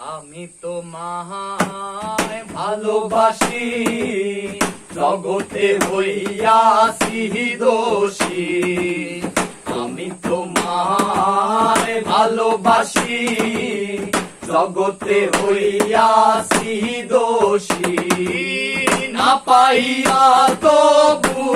আমি তোমায় ভালোবাসি, জগতে হইয়াছি দোষী। আমি তোমায় ভালোবাসি, জগতে হইয়াছি দোষী। না পাইয়া তবু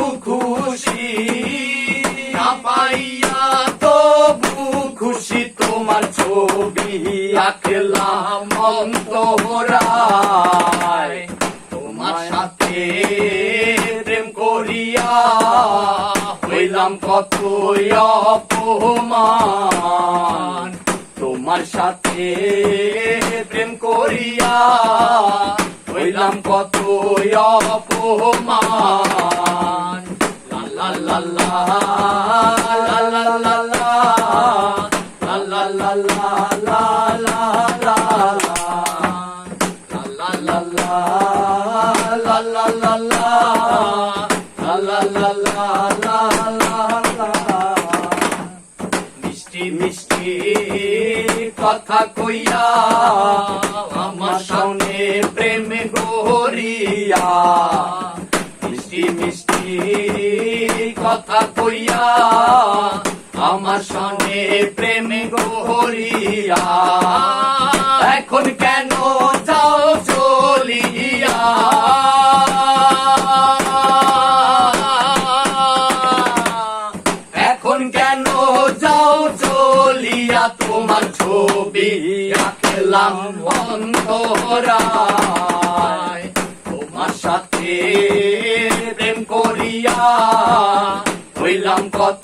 আঁকলাম অন্তরায় তোমার সাথে প্রেম করিয়া হইলাম কত অপমান। তোমার সাথে প্রেম করিয়া হইলাম কত অপমান। মিষ্টি মিষ্টি কথা কইয়া আমার সামনে প্রেম গরিয়া মিষ্টি মিষ্টি কথা কইয়া আমার সনে প্রেম গরিয়া এখন কেন যাও চলিয়া? এখন কেন যাও চলিয়া? তোমার ছবি আঁকলাম অন্তরায়। তোমার সাথে প্রেম করিয়া হইলাম কত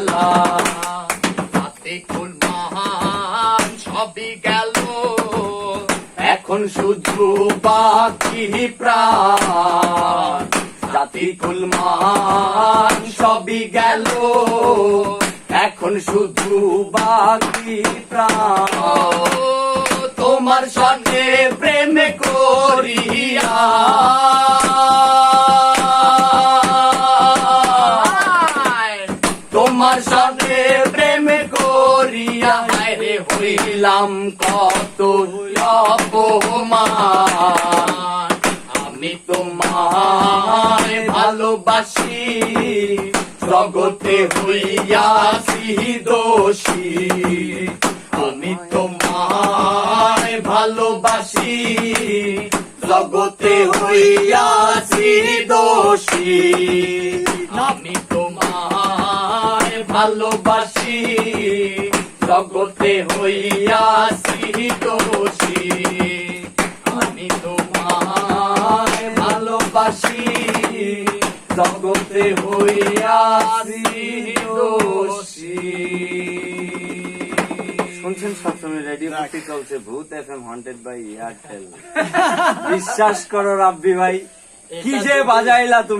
লা হাতে মহান, সবই গেল। এখন শুধু বাকি প্রাণ। জাতি কুলমান সবই গেল। এখন শুধু বাকি প্রাণ। তোমার সঙ্গে প্রেম করিয়া হইলাম কত অপমান। আমি তোমায় ভালোবাসি, জগতে হইয়াছি দোষী। আমি তোমায় ভালোবাসি, জগতে হইয়াছি দোষী। আমি তোমায় ভালোবাসি জগতে হইয়াছি দোষী আমি তোমায় ভালোবাসি। জগতে হইয়াছি দোষী শুনছেন সবসময় রেডিও ভর্তি চলছে ভূত F M haunted by Airtel বিশ্বাস করো রাব্বি ভাই কি যে বাজাইলা তুমি।